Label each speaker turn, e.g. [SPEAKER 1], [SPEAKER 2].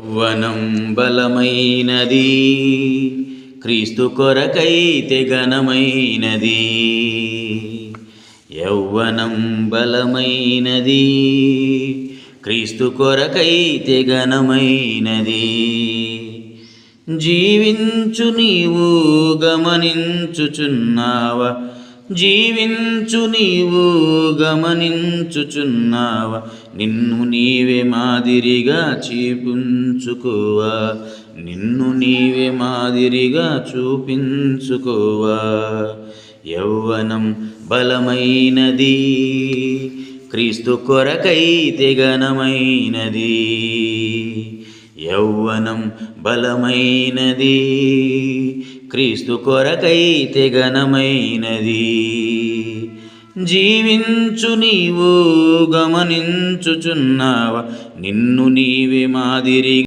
[SPEAKER 1] వనం బలమైనది క్రీస్తు కొరకైతే ఘనమైనది. యౌవనం బలమైనది క్రీస్తు కొరకైతే ఘనమైనది. జీవించు నీవు గమనించుచున్నావా? జీవించు నీవు గమనించుచున్నావా. నిన్ను నీవే మాదిరిగా చూపించుకోవా. నిన్ను నీవే మాదిరిగా చూపించుకోవా. యౌవనం బలమైనది క్రీస్తు కొరకైతే ఘనమైనది యౌవనం బలమైనది క్రీస్తు కొరకై ఘనమైనది. జీవించు నీవు గమనించుచున్నావా? నిన్ను నీవే మాదిరి